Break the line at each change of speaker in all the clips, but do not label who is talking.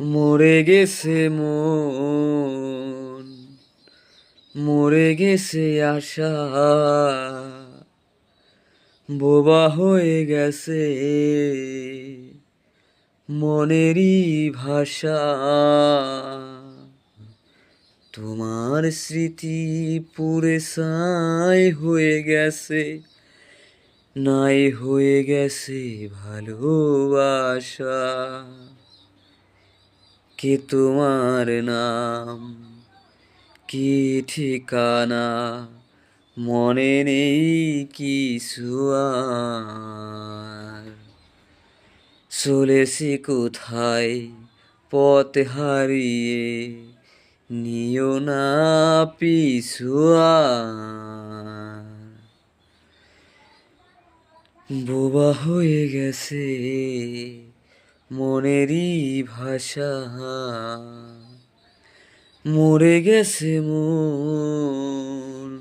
মরে গেছে মন, মরে গেছে আশা। বোবা হয়ে গেছে মনেরই ভাষা। তোমার স্মৃতি পুরে সাই হয়ে গেছে, নাই হয়ে গেছে ভালোবাসা। কি তোমার নাম? কি ঠিকানা? মনে নেই কিছু আর। চলেছি কোথায়? পথ হারিয়ে নিও না পিছু আর। বোবা হয়ে গেছে মনেরই ভাষা। মরে গেছে মন,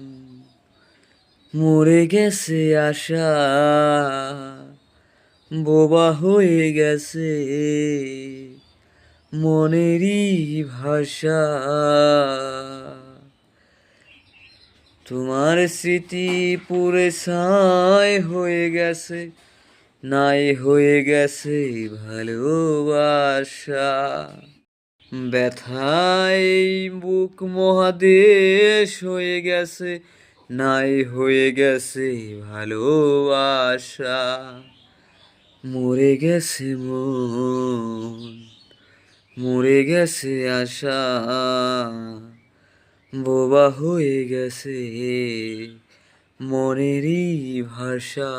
মরে গেছে আশা। বোবা হয়ে গেছে মনেরই ভাষা। তোমার স্মৃতি পুরে ছাই হয়ে গেছে নাই হয়ে গেছে ভালোবাসা। ব্যথায় বুক মহাদেশ হয়ে গেছে, নাই হয়ে গেছে ভালোবাসা। মরে গেছে মন, মরে গেছে আশা। বোবা হয়ে গেছে মনেরই ভাষা।